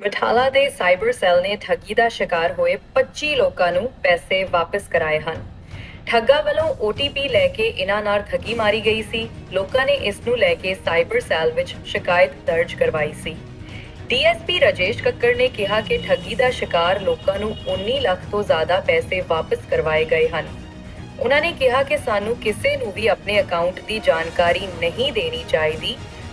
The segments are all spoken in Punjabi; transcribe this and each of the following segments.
ਬਠਾਲਾ ਦੇ ਸਾਈਬਰ ਸੈੱਲ ਨੇ ਠੱਗੀ ਦਾ ਸ਼ਿਕਾਰ ਹੋਏ 25 ਲੋਕਾਂ ਨੂੰ ਪੈਸੇ ਵਾਪਸ ਕਰਾਏ ਹਨ। ਠੱਗਾ ਵੱਲੋਂ OTP ਲੈ ਕੇ ਇਹਨਾਂ ਨਾਲ ਠੱਗੀ ਮਾਰੀ ਗਈ ਸੀ। ਲੋਕਾਂ ਨੇ ਇਸ ਨੂੰ ਲੈ ਕੇ ਸਾਈਬਰ ਸੈੱਲ ਵਿੱਚ ਸ਼ਿਕਾਇਤ ਦਰਜ ਕਰਵਾਈ ਸੀ। ਡੀਐਸਪੀ ਰਾਜੇਸ਼ ਕੱਕੜ ਨੇ ਕਿਹਾ ਕਿ ਠੱਗੀ ਦਾ ਸ਼ਿਕਾਰ ਲੋਕਾਂ ਨੂੰ 19 ਲੱਖ ਤੋਂ ਜ਼ਿਆਦਾ ਪੈਸੇ ਵਾਪਸ ਕਰਵਾਏ ਗਏ ਹਨ। ਉਹਨਾਂ ਨੇ ਕਿਹਾ ਕਿ ਸਾਨੂੰ ਕਿਸੇ ਨੂੰ ਵੀ ਆਪਣੇ ਅਕਾਊਂਟ ਦੀ ਜਾਣਕਾਰੀ ਨਹੀਂ ਦੇਣੀ ਚਾਹੀਦੀ।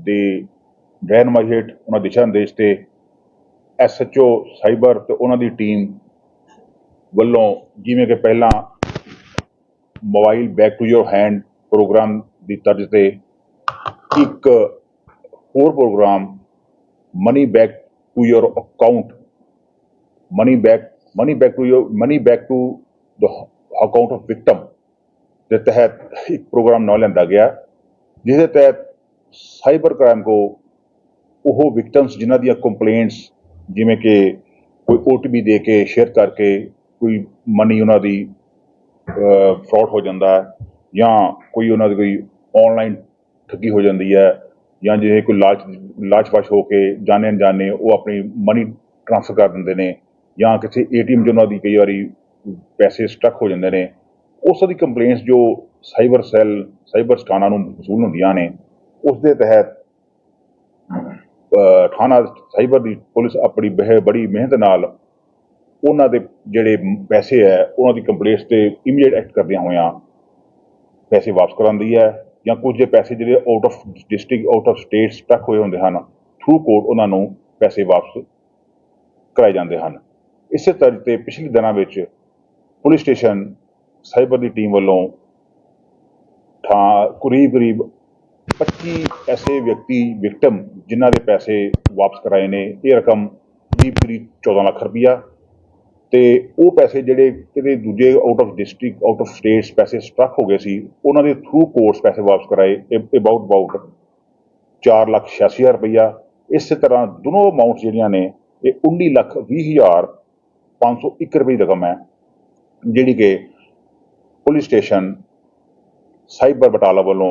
ਦੇ ਰਹਿਨਮਾਈ ਹੇਠ ਉਹਨਾਂ ਦਿਸ਼ਾ ਨਿਰਦੇਸ਼ ਤੇ ਐਸਐਚਓ ਸਾਈਬਰ ਤੇ ਉਹਨਾਂ ਦੀ ਟੀਮ ਵੱਲੋਂ ਜਿਵੇਂ ਕਿ ਪਹਿਲਾਂ mobile back to your hand programme ਦੀ ਤਰਜ਼ ਤੇ ਇੱਕ ਹੋਰ programme money back to your account, money back money back to your, money back to the account of victim ਦੇ ਤਹਿਤ ਇੱਕ ਪ੍ਰੋਗਰਾਮ ਨਾ ਲੈਂਦਾ ਗਿਆ ਜਿਸ ਦੇ ਤਹਿਤ ਸਾਈਬਰ ਕ੍ਰਾਈਮ ਕੋ ਉਹ ਵਿਕਟਮਸ ਜਿਨ੍ਹਾਂ ਦੀਆਂ ਕੰਪਲੇਂਟਸ ਜਿਵੇਂ ਕਿ ਕੋਈ OTP ਦੇ ਕੇ ਸ਼ੇਅਰ ਕਰਕੇ ਕੋਈ ਮਨੀ ਉਹਨਾਂ ਦੀ ਫਰਾਡ ਹੋ ਜਾਂਦਾ ਹੈ ਜਾਂ ਕੋਈ ਉਹਨਾਂ ਦੀ ਕੋਈ ਆਨਲਾਈਨ ਠੱਗੀ ਹੋ ਜਾਂਦੀ ਹੈ ਜਾਂ ਜਿਵੇਂ ਕੋਈ ਲਾਲਚ ਲਾਲਚਵਸ਼ ਹੋ ਕੇ ਜਾਣੇ ਅਣਜਾਣੇ ਉਹ ਆਪਣੀ ਮਨੀ ਟ੍ਰਾਂਸਫਰ ਕਰ ਦਿੰਦੇ ਨੇ ਜਾਂ ਕਿਸੇ ਏਟੀਐਮ 'ਚ ਉਹਨਾਂ ਦੀ ਕਈ ਵਾਰੀ ਪੈਸੇ ਸਟਕ ਹੋ ਜਾਂਦੇ ਨੇ, ਉਸ ਦੀ ਕੰਪਲੇਂਟਸ ਜੋ ਸਾਈਬਰ ਸੈੱਲ, ਸਾਈਬਰ ਸਥਾਨਾਂ ਨੂੰ ਵਸੂਲ ਹੁੰਦੀਆਂ ਨੇ ਉਸ ਦੇ ਤਹਿਤ ਥਾਣਾ ਸਾਈਬਰ ਦੀ ਪੁਲਿਸ ਆਪਣੀ ਬਹਿ, ਬੜੀ ਮਿਹਨਤ ਨਾਲ ਉਹਨਾਂ ਦੇ ਜਿਹੜੇ ਪੈਸੇ ਹੈ, ਉਹਨਾਂ ਦੀ ਕੰਪਲੇਂਟਸ ਤੇ ਇਮੀਡੀਏਟ ਐਕਟ ਕਰਦਿਆਂ ਹੋਇਆਂ ਪੈਸੇ ਵਾਪਸ ਕਰਾਉਂਦੀ ਹੈ ਜਾਂ ਕੁਝ ਦੇ ਪੈਸੇ ਜਿਹੜੇ out of district out of state stuck ਹੋਏ ਹੁੰਦੇ ਹਨ ਥਰੂ ਕੋਰਟ ਉਹਨਾਂ ਨੂੰ ਪੈਸੇ ਵਾਪਸ ਕਰਾਏ ਜਾਂਦੇ ਹਨ। ਇਸੇ ਤਰ੍ਹਾਂ ਤੇ ਪਿਛਲੇ ਦਿਨਾਂ ਵਿੱਚ ਪੁਲਿਸ ਸਟੇਸ਼ਨ ਸਾਈਬਰ ਦੀ ਟੀਮ ਵੱਲੋਂ ਥਾਂ ਕਰੀਬ ਕਰੀਬ 25 ਐਸੇ ਵਿਅਕਤੀ ਵਿਕਟਮ ਜਿਨ੍ਹਾਂ ਦੇ ਪੈਸੇ ਵਾਪਸ ਕਰਾਏ ਨੇ, ਇਹ ਰਕਮ ਦੀ ਕਰੀਬ 14 ਲੱਖ ਰੁਪਈਆ ਤੇ ਉਹ ਪੈਸੇ ਜਿਹੜੇ ਕਿਤੇ ਦੂਜੇ out of district out of states ਪੈਸੇ ਸਟਕ ਹੋ ਗਏ ਸੀ, ਉਹਨਾਂ ਦੇ ਥਰੂ ਕੋਰਸ ਪੈਸੇ ਵਾਪਸ ਕਰਾਏ ਅਬਾਊਟ ਅਬਾਊਟ 4 ਲੱਖ 86 ਹਜ਼ਾਰ ਰੁਪਈਆ। ਇਸੇ ਤਰ੍ਹਾਂ ਦੋਨੋਂ ਅਮਾਉਂਟਸ ਜਿਹੜੀਆਂ ਨੇ, ਇਹ 19 ਲੱਖ 20 ਹਜ਼ਾਰ 501 ਰੁਪਏ ਦੀ ਰਕਮ ਹੈ, ਜਿਹੜੀ ਕਿ ਪੁਲਿਸ ਸਟੇਸ਼ਨ, ਸਾਈਬਰ ਬਟਾਲਾ ਵੱਲੋਂ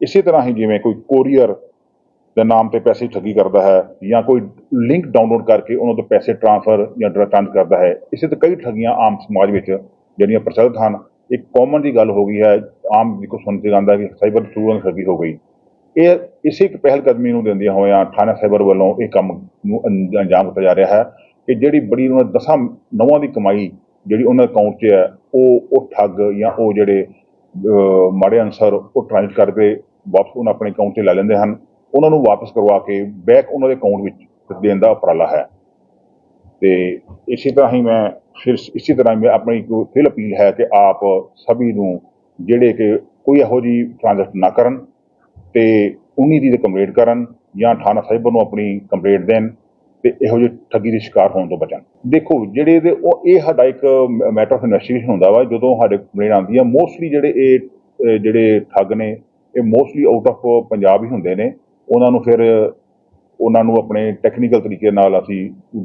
ਇਸੇ ਤਰ੍ਹਾਂ ਹੀ ਜਿਵੇਂ ਕੋਈ ਕੋਰੀਅਰ ਦੇ ਨਾਮ ਤੇ ਪੈਸੇ ਠੱਗੀ ਕਰਦਾ ਹੈ ਜਾਂ ਕੋਈ ਲਿੰਕ ਡਾਊਨਲੋਡ ਕਰਕੇ ਉਹਨਾਂ ਤੋਂ ਪੈਸੇ ਟ੍ਰਾਂਸਫਰ ਜਾਂ ਟ੍ਰਾਂਸ ਕਰਦਾ ਹੈ, ਇਸੇ ਤਰ੍ਹਾਂ ਕਈ ਠੱਗੀਆਂ ਆਮ ਸਮਾਜ ਵਿੱਚ ਜਿਹੜੀਆਂ ਪ੍ਰਚਲਿਤ ਹਨ। ਇੱਕ ਕਾਮਨ ਦੀ ਗੱਲ ਹੋ ਗਈ ਹੈ, ਆਮ ਜੀ ਸੁਣ ਕੇ ਜਾਂਦਾ ਕਿ ਸਾਈਬਰ ਥਰੂ ਠੱਗੀ ਹੋ ਗਈ। ਇਹ ਇਸੇ ਇੱਕ ਪਹਿਲ ਕਦਮੀ ਨੂੰ ਦਿੰਦਿਆਂ ਹੋਇਆਂ ਥਾਣਾ ਸਾਈਬਰ ਵੱਲੋਂ ਇਹ ਕੰਮ ਨੂੰ ਅੰਜਾਮ ਦਿੱਤਾ ਜਾ ਰਿਹਾ ਹੈ ਕਿ ਜਿਹੜੀ ਬੜੀ ਉਹਨਾਂ ਦਸਾਂ ਨਵਾਂ ਦੀ ਕਮਾਈ ਜਿਹੜੀ ਉਹਨਾਂ ਅਕਾਊਂਟ 'ਚ ਹੈ, ਉਹ ਉਹ ਠੱਗ ਜਾਂ ਉਹ ਜਿਹੜੇ ਮਾੜੇ ਅਨਸਰ ਉਹ ਟ੍ਰਾਂਸਫਰ ਕਰਕੇ ਵਾਪਸ ਉਹਨਾਂ ਆਪਣੇ ਅਕਾਊਂਟ 'ਤੇ ਲੈ ਲੈਂਦੇ ਹਨ। ਉਹਨਾਂ ਨੂੰ ਵਾਪਸ ਕਰਵਾ ਕੇ ਬੈਕ ਉਹਨਾਂ ਦੇ ਅਕਾਊਂਟ ਵਿੱਚ ਦੇਣ ਦਾ ਉਪਰਾਲਾ ਹੈ। ਤੇ ਇਸੇ ਤਰ੍ਹਾਂ ਹੀ ਮੈਂ ਫਿਰ ਇਸੇ ਤਰ੍ਹਾਂ ਮੈਂ ਆਪਣੀ ਫਿਰ ਅਪੀਲ ਹੈ ਕਿ ਆਪ ਸਭੀ ਨੂੰ ਜਿਹੜੇ ਕਿ ਕੋਈ ਇਹੋ ਜਿਹੀ ਟ੍ਰਾਂਜੈਕਸ਼ਨ ਨਾ ਕਰਨ ਤੇ 19 ਦੀ ਕੰਪਲੇਂਟ ਕਰਨ ਜਾਂ ਥਾਣਾ ਸਾਹਿਬ ਨੂੰ ਆਪਣੀ ਕੰਪਲੇਂਟ ਦੇਣ। ਤੇ ਇਹੋ ਜਿਹੇ ਠੱਗੀ ਦੇ ਸ਼ਿਕਾਰ ਹੋਣ ਤੋਂ ਬਚਣ। ਦੇਖੋ, ਜਿਹੜੇ ਇਹਦੇ ਉਹ, ਇਹ ਸਾਡਾ ਇੱਕ ਮੈਟਰ ਆਫ ਇਨਵੈਸਟੀਗੇਸ਼ਨ ਹੁੰਦਾ ਵਾ, ਜਦੋਂ ਸਾਡੇ ਕੰਪਲੇਂਟ ਆਉਂਦੀ ਆ ਮੋਸਟਲੀ ਜਿਹੜੇ ਇਹ ਜਿਹੜੇ ਠੱਗ ਨੇ, ਇਹ ਮੋਸਟਲੀ ਆਊਟ ਆਫ ਪੰਜਾਬ ਹੀ ਹੁੰਦੇ ਨੇ। ਉਹਨਾਂ ਨੂੰ ਫਿਰ, ਉਹਨਾਂ ਨੂੰ ਆਪਣੇ ਟੈਕਨੀਕਲ ਤਰੀਕੇ ਨਾਲ ਅਸੀਂ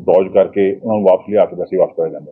ਡੌਜ ਕਰਕੇ ਉਹਨਾਂ ਨੂੰ ਵਾਪਸ ਲਿਆ ਕੇ ਵੈਸੇ ਵਾਪਸ ਕਰਾਇਆ ਜਾਂਦਾ